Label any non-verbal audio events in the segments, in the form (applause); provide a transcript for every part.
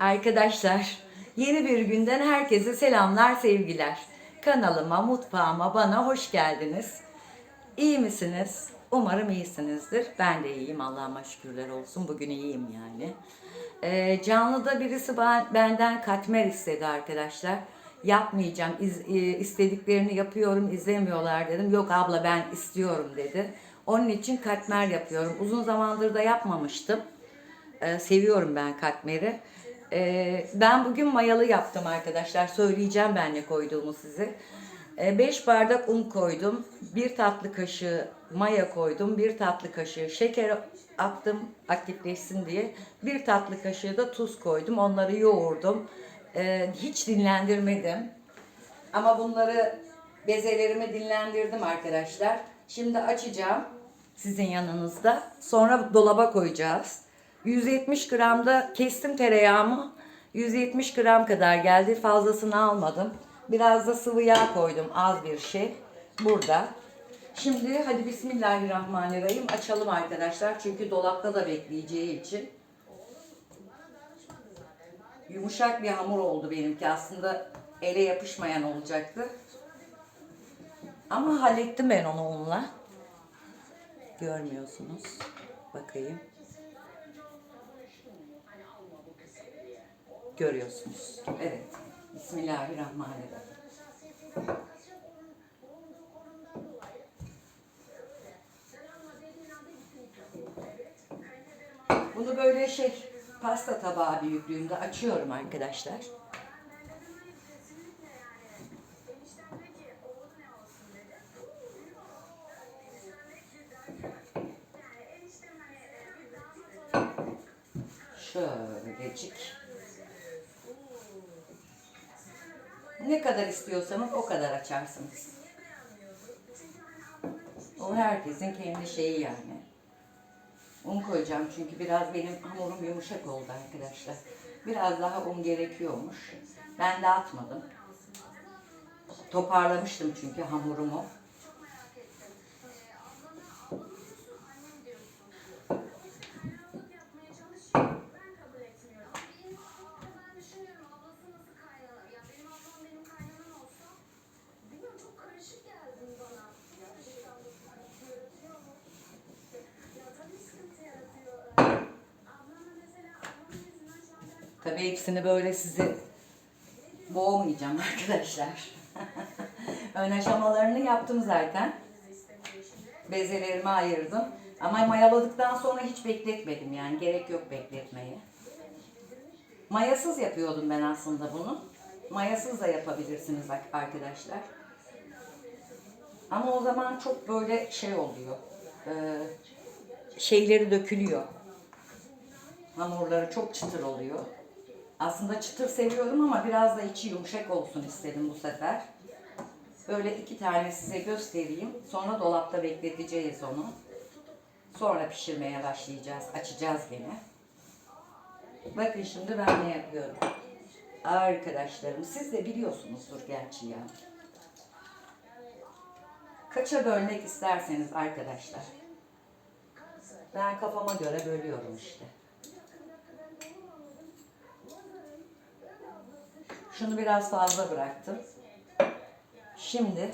Arkadaşlar, yeni bir günden herkese selamlar, sevgiler. Kanalıma, mutfağıma, bana hoş geldiniz. İyi misiniz? Umarım iyisinizdir. Ben de iyiyim, Allah'ıma şükürler olsun. Bugün iyiyim yani. Ee, canlıda birisi benden katmer istedi arkadaşlar. Yapmayacağım, iz- e, istediklerini yapıyorum, izlemiyorlar dedim. Yok abla ben istiyorum dedi. Onun için katmer yapıyorum. Uzun zamandır da yapmamıştım. Ee, seviyorum ben katmeri. Ee, ben bugün mayalı yaptım arkadaşlar. Söyleyeceğim ben ne koyduğumu size. 5 bardak un koydum. 1 tatlı kaşığı maya koydum. 1 tatlı kaşığı şeker attım aktifleşsin diye. 1 tatlı kaşığı da tuz koydum. Onları yoğurdum. Ee, hiç dinlendirmedim. Ama bunları bezelerimi dinlendirdim arkadaşlar. Şimdi açacağım sizin yanınızda. Sonra dolaba koyacağız. 170 gramda kestim tereyağımı. 170 gram kadar geldi. Fazlasını almadım. Biraz da sıvı yağ koydum. Az bir şey. Burada. Şimdi hadi Bismillahirrahmanirrahim açalım arkadaşlar. Çünkü dolapta da bekleyeceği için. Yumuşak bir hamur oldu benimki. Aslında ele yapışmayan olacaktı. Ama hallettim ben onu unla. Görmüyorsunuz. Bakayım. Görüyorsunuz. Evet. Bismillahirrahmanirrahim. Bunu böyle şey pasta tabağı büyüklüğünde açıyorum arkadaşlar. Şöylecik. Ne kadar istiyorsanız o kadar açarsınız. O herkesin kendi şeyi yani. Un koyacağım çünkü biraz benim hamurum yumuşak oldu arkadaşlar. Biraz daha un gerekiyormuş. Ben de atmadım. Toparlamıştım çünkü hamurumu. Tabii hepsini böyle size boğmayacağım (laughs) arkadaşlar. (laughs) Ön aşamalarını yaptım zaten. Bezelerimi ayırdım. Ama mayaladıktan sonra hiç bekletmedim yani. Gerek yok bekletmeye. Mayasız yapıyordum ben aslında bunu. Mayasız da yapabilirsiniz arkadaşlar. Ama o zaman çok böyle şey oluyor. Ee, şeyleri dökülüyor. Hamurları çok çıtır oluyor. Aslında çıtır seviyorum ama biraz da içi yumuşak olsun istedim bu sefer. Böyle iki tane size göstereyim. Sonra dolapta bekleteceğiz onu. Sonra pişirmeye başlayacağız. Açacağız gene. Bakın şimdi ben ne yapıyorum. Arkadaşlarım siz de biliyorsunuzdur gerçi ya. Kaça bölmek isterseniz arkadaşlar. Ben kafama göre bölüyorum işte. Şunu biraz fazla bıraktım. Şimdi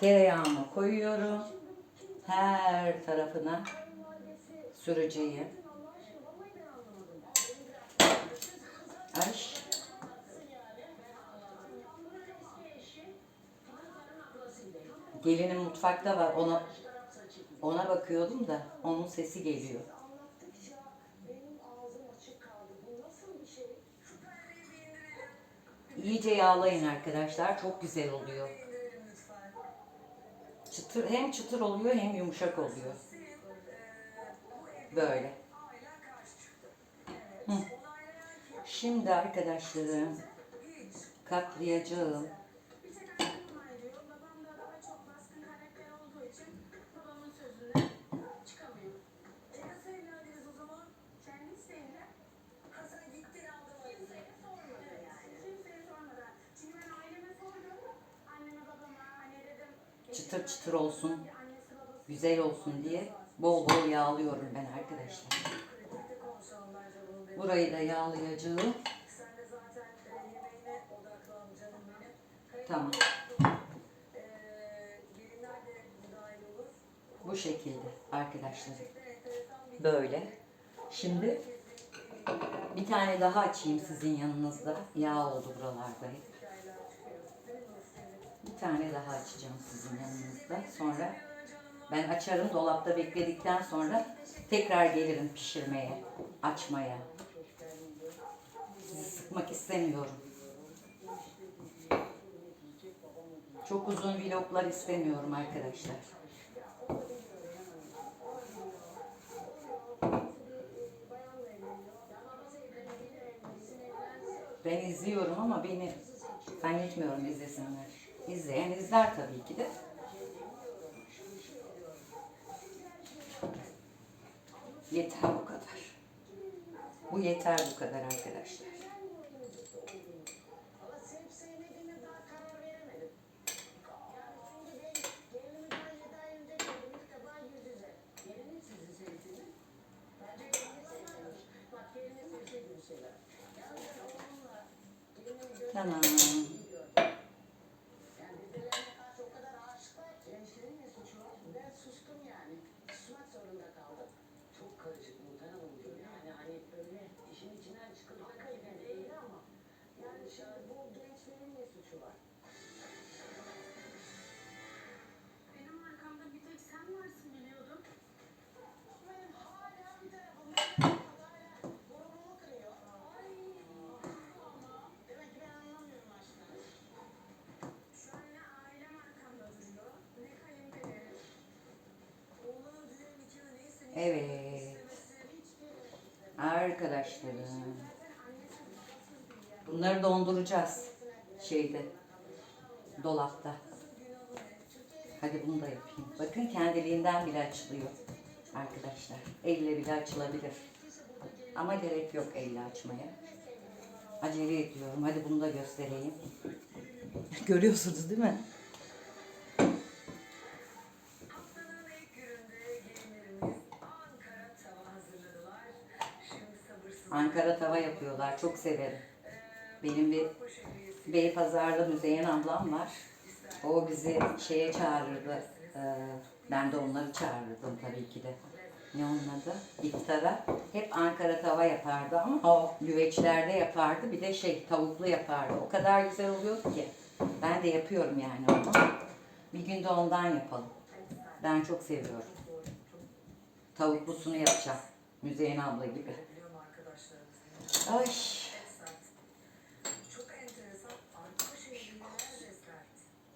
tereyağımı koyuyorum. Her tarafına süreceğim. Ay. Gelinim mutfakta var. Ona ona bakıyordum da onun sesi geliyor. İyice yağlayın arkadaşlar. Çok güzel oluyor. Çıtır, hem çıtır oluyor hem yumuşak oluyor. Böyle. Hı. Şimdi arkadaşlarım katlayacağım. Çıtır çıtır olsun, güzel olsun diye bol bol yağlıyorum ben arkadaşlar. Burayı da yağlayacağım. Tamam. Bu şekilde arkadaşlar. Böyle. Şimdi bir tane daha açayım sizin yanınızda. Yağ oldu buralarda. Tane daha açacağım sizin yanınızda. Sonra ben açarım dolapta bekledikten sonra tekrar gelirim pişirmeye, açmaya. Sizi sıkmak istemiyorum. Çok uzun vloglar istemiyorum arkadaşlar. Ben izliyorum ama beni zannetmiyorum izlesinler. İzleyen izler tabii ki de. Yeter bu kadar. Bu yeter bu kadar arkadaşlar. Sevip Arkadaşlarım. Bunları donduracağız. Şeyde. Dolapta. Hadi bunu da yapayım. Bakın kendiliğinden bile açılıyor. Arkadaşlar. Elle bile açılabilir. Ama gerek yok elle açmaya. Acele ediyorum. Hadi bunu da göstereyim. (laughs) Görüyorsunuz değil mi? Severim. Benim bir. Beypazar'da Müzeyyen ablam var. O bizi şeye çağırırdı. Ee, ben de onları çağırırdım tabii ki de. Ne onun adı? İftara. Hep Ankara tava yapardı ama o güveçlerde yapardı. Bir de şey tavuklu yapardı. O kadar güzel oluyordu ki. Ben de yapıyorum yani onu. Bir gün de ondan yapalım. Ben çok seviyorum. Tavuklusunu yapacağım. Müzeyyen abla gibi. Ay. sert. Çok enteresan. Arpa şehriye nerede sert?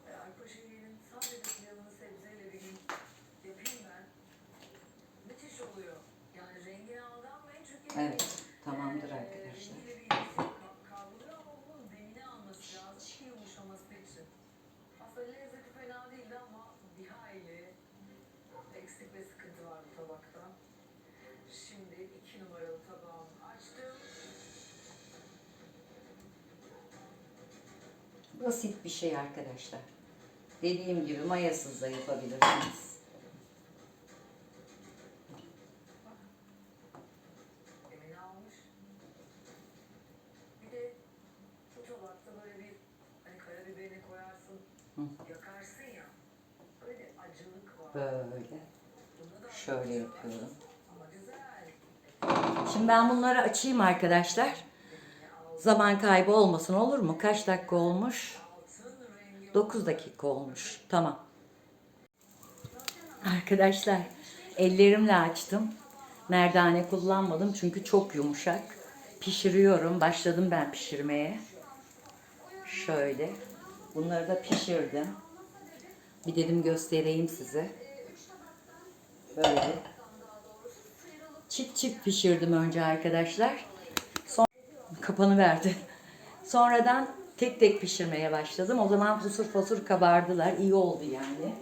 E, arpa şehrinin sadece pilavını sebzeyle bir gün yapayım ben. Müthiş oluyor. Yani rengine aldanmayın çünkü Evet. Tamamdır Ee, arkadaşlar. yine bir yüksek ka- kavruluyor ama bunun demini alması lazım ki yumuşaması için. Aslında lezzeti fena değildi ama bir hayli eksik ve sıkıntı var bu tabakta. Şimdi iki numaralı tabağımı açtım. Basit bir şey arkadaşlar. Dediğim gibi mayasız da yapabilirsiniz. Böyle bir hani karabiberini koyarsın, Hı. yakarsın ya. Böyle bir acılık var. Böyle. Bunda da Şöyle yapıyorum. Şimdi ben bunları açayım arkadaşlar. Zaman kaybı olmasın olur mu? Kaç dakika olmuş? 9 dakika olmuş. Tamam. Arkadaşlar ellerimle açtım. Merdane kullanmadım çünkü çok yumuşak. Pişiriyorum. Başladım ben pişirmeye. Şöyle. Bunları da pişirdim. Bir dedim göstereyim size. Böyle. Çift çift pişirdim önce arkadaşlar. Kapanı verdi. Sonradan tek tek pişirmeye başladım. O zaman fosur fosur kabardılar. İyi oldu yani.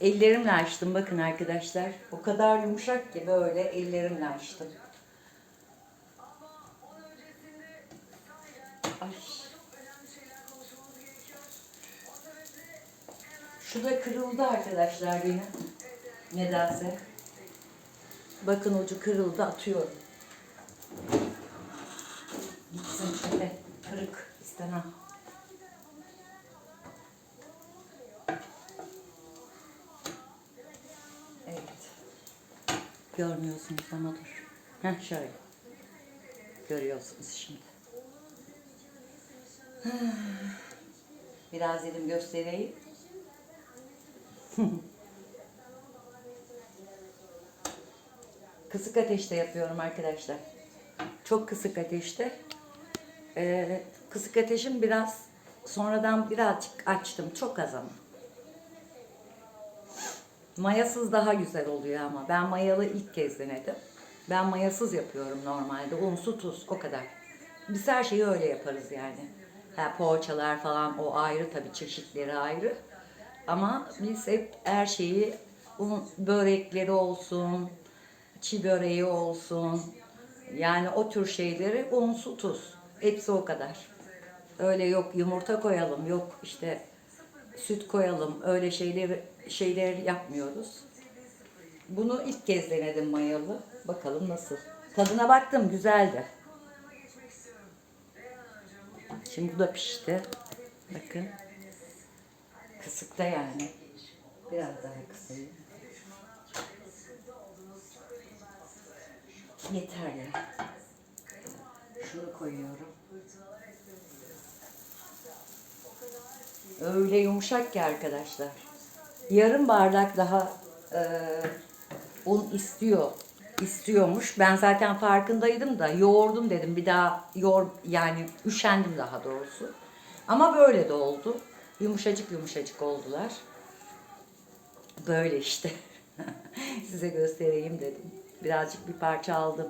Ellerimle açtım bakın arkadaşlar. O kadar yumuşak ki böyle ellerimle açtım. Şu da kırıldı arkadaşlar benim. Nedense. Bakın ucu kırıldı atıyorum. Gitsin şöyle kırık istemem. Evet. Görmüyorsunuz ama dur. Heh şöyle. Görüyorsunuz şimdi. (sighs) Biraz dedim göstereyim. (laughs) Kısık ateşte yapıyorum arkadaşlar. Çok kısık ateşte. Ee, kısık ateşim biraz sonradan birazcık açtım. Çok az ama. Mayasız daha güzel oluyor ama. Ben mayalı ilk kez denedim. Ben mayasız yapıyorum normalde. Un, su, tuz o kadar. Biz her şeyi öyle yaparız yani. Ha, poğaçalar falan o ayrı tabii çeşitleri ayrı. Ama biz hep her şeyi un, börekleri olsun, çi böreği olsun. Yani o tür şeyleri un, su, tuz. Hepsi o kadar. Öyle yok yumurta koyalım, yok işte süt koyalım. Öyle şeyleri şeyleri yapmıyoruz. Bunu ilk kez denedim mayalı. Bakalım nasıl. Tadına baktım güzeldi. Şimdi bu da pişti. Bakın. Kısıkta yani. Biraz daha kısayım. Yeter ya. Şunu koyuyorum. Öyle yumuşak ki arkadaşlar. Yarım bardak daha e, un istiyor. istiyormuş. Ben zaten farkındaydım da yoğurdum dedim. Bir daha yoğur yani üşendim daha doğrusu. Ama böyle de oldu. Yumuşacık yumuşacık oldular. Böyle işte. (laughs) Size göstereyim dedim. Birazcık bir parça aldım.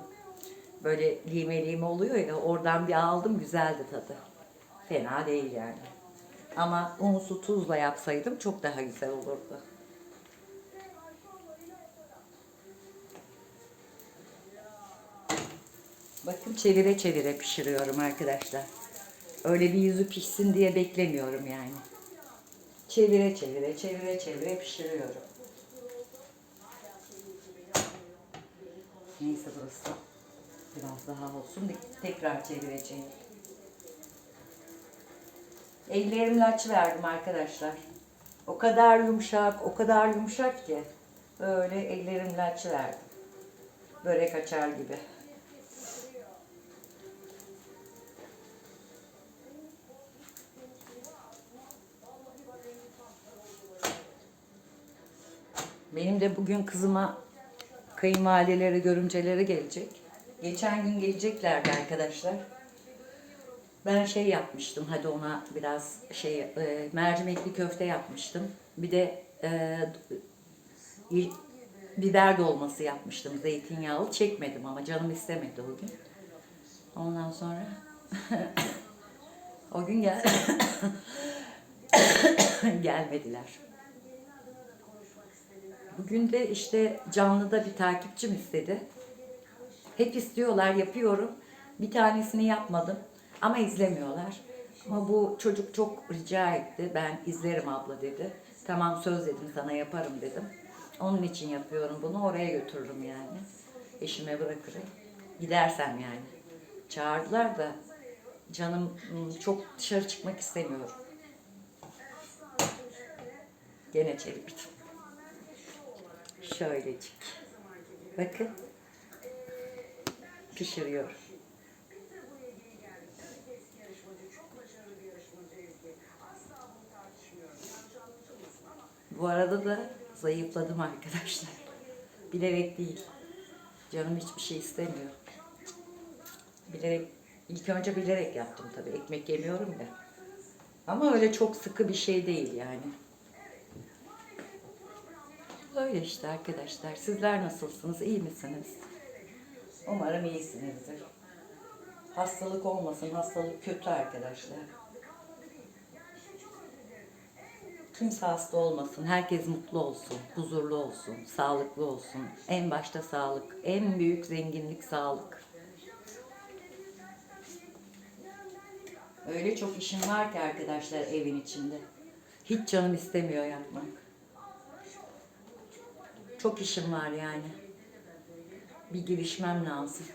Böyle lime lime oluyor ya oradan bir aldım güzeldi tadı. Fena değil yani. Ama un su tuzla yapsaydım çok daha güzel olurdu. Bakın çevire çevire pişiriyorum arkadaşlar. Öyle bir yüzü pişsin diye beklemiyorum yani. Çevire çevire çevire çevire pişiriyorum. Neyse burası biraz daha olsun. Tekrar çevire çevire. Ellerimle açıverdim arkadaşlar. O kadar yumuşak, o kadar yumuşak ki. Böyle ellerimle açıverdim. Börek açar gibi. Benim de bugün kızıma kayınvalideleri, görümceleri gelecek. Geçen gün geleceklerdi arkadaşlar. Ben şey yapmıştım, hadi ona biraz şey e, mercimekli köfte yapmıştım. Bir de e, biber dolması yapmıştım, zeytinyağlı. Çekmedim ama canım istemedi o gün. Ondan sonra (coughs) o gün gel (coughs) gelmediler. Bugün de işte canlıda bir takipçim istedi. Hep istiyorlar, yapıyorum. Bir tanesini yapmadım ama izlemiyorlar. Ama bu çocuk çok rica etti. Ben izlerim abla dedi. Tamam söz dedim sana yaparım dedim. Onun için yapıyorum bunu. Oraya götürürüm yani. Eşime bırakırım. Gidersem yani. Çağırdılar da canım ım, çok dışarı çıkmak istemiyorum. Gene çevirdim. Şöylecik. Bakın. Pişiriyorum. Bu arada da zayıfladım arkadaşlar. Bilerek değil. Canım hiçbir şey istemiyor. Bilerek, ilk önce bilerek yaptım tabii. Ekmek yemiyorum ya. Ama öyle çok sıkı bir şey değil yani. Böyle işte arkadaşlar. Sizler nasılsınız? İyi misiniz? Umarım iyisinizdir. Hastalık olmasın. Hastalık kötü arkadaşlar. Kimse hasta olmasın. Herkes mutlu olsun. Huzurlu olsun. Sağlıklı olsun. En başta sağlık. En büyük zenginlik sağlık. Öyle çok işim var ki arkadaşlar evin içinde. Hiç canım istemiyor yapmak. Çok işim var yani. bir girişmem lazım.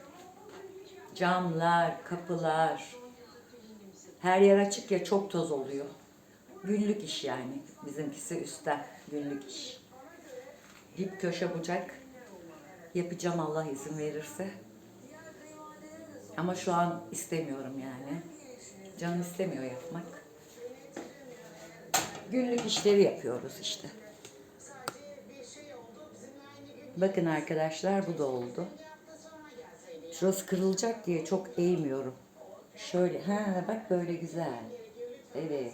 Camlar, kapılar, her yer açık ya çok toz oluyor. Günlük iş yani. Bizimkisi üstten günlük iş. Dip köşe bucak yapacağım Allah izin verirse. Ama şu an istemiyorum yani. Canım istemiyor yapmak. Günlük işleri yapıyoruz işte. Bakın arkadaşlar bu da oldu. Şurası kırılacak diye çok eğmiyorum. Şöyle, ha bak böyle güzel. Evet.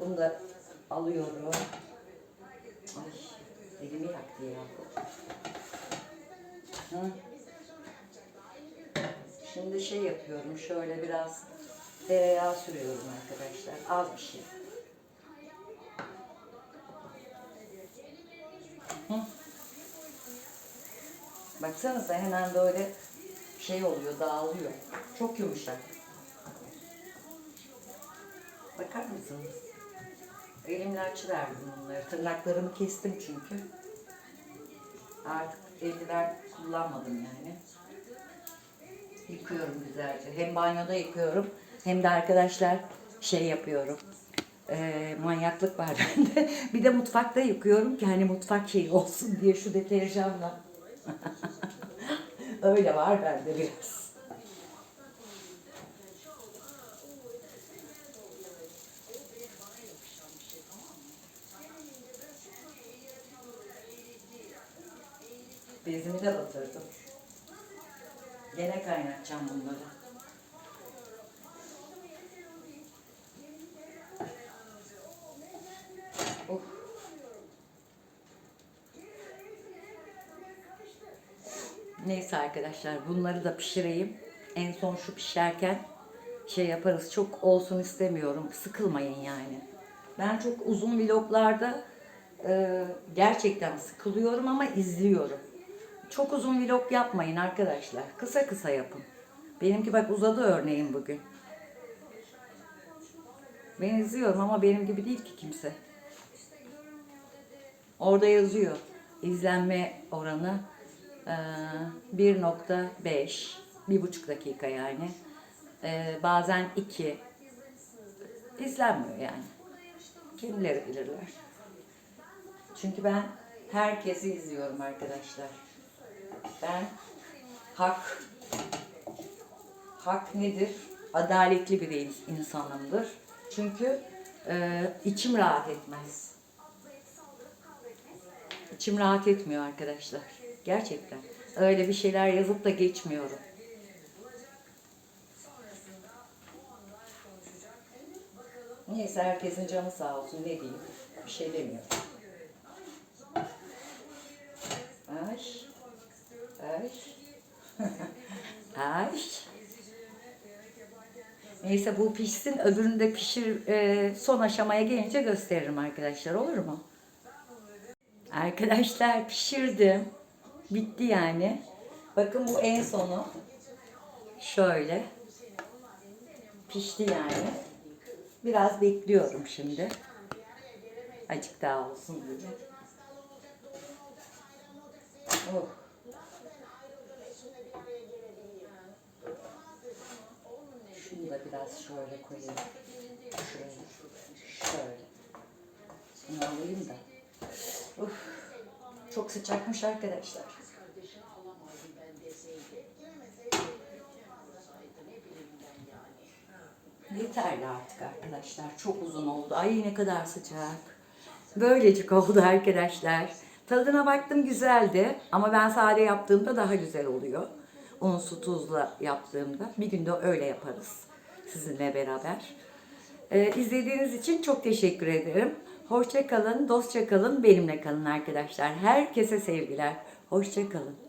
Bunu da alıyorum. Ay, elimi yaktı ya. Hı. Şimdi şey yapıyorum, şöyle biraz tereyağı sürüyorum arkadaşlar. Az bir şey. Baksanıza hemen böyle şey oluyor, dağılıyor. Çok yumuşak. Bakar mısınız? Elimle açıverdim bunları. Tırnaklarımı kestim çünkü. Artık eldiven kullanmadım yani. Yıkıyorum güzelce. Hem banyoda yıkıyorum hem de arkadaşlar şey yapıyorum. Ee, manyaklık var (laughs) bende. Bir de mutfakta yıkıyorum ki hani mutfak şeyi olsun diye şu deterjanla. (laughs) Öyle var bende biraz. Bezimi de batırdım. Gene kaynatacağım bunları. Neyse arkadaşlar bunları da pişireyim. En son şu pişerken şey yaparız. Çok olsun istemiyorum. Sıkılmayın yani. Ben çok uzun vloglarda e, gerçekten sıkılıyorum ama izliyorum. Çok uzun vlog yapmayın arkadaşlar. Kısa kısa yapın. Benimki bak uzadı örneğin bugün. Ben izliyorum ama benim gibi değil ki kimse. Orada yazıyor. İzlenme oranı 1.5 bir buçuk dakika yani. Eee, bazen 2 izlenmiyor yani. Kimleri bilirler. Çünkü ben herkesi izliyorum arkadaşlar. Ben hak hak nedir? Adaletli bir in- insanımdır. Çünkü e, içim rahat etmez. İçim rahat etmiyor arkadaşlar. Gerçekten. Öyle bir şeyler yazıp da geçmiyorum. Neyse herkesin canı sağ olsun ne diyeyim. Bir şey demiyorum. Ay. Ay. Ay. Neyse bu pişsin. Öbürünü de pişir e, son aşamaya gelince gösteririm arkadaşlar. Olur mu? Arkadaşlar pişirdim. Bitti yani. Bakın bu en sonu. Şöyle. Pişti yani. Biraz bekliyorum şimdi. Acık daha olsun diye. Oh. Şunu da biraz şöyle koyayım. Şöyle. Şöyle. Bunu alayım da. Uf. Çok sıcakmış arkadaşlar. Yeterli artık arkadaşlar. Çok uzun oldu. Ay ne kadar sıcak. Böylecik oldu arkadaşlar. Tadına baktım güzeldi ama ben sade yaptığımda daha güzel oluyor. Un su tuzla yaptığımda. Bir günde öyle yaparız sizinle beraber. Ee, izlediğiniz için çok teşekkür ederim. Hoşça kalın, dostça kalın, benimle kalın arkadaşlar. Herkese sevgiler. Hoşça kalın.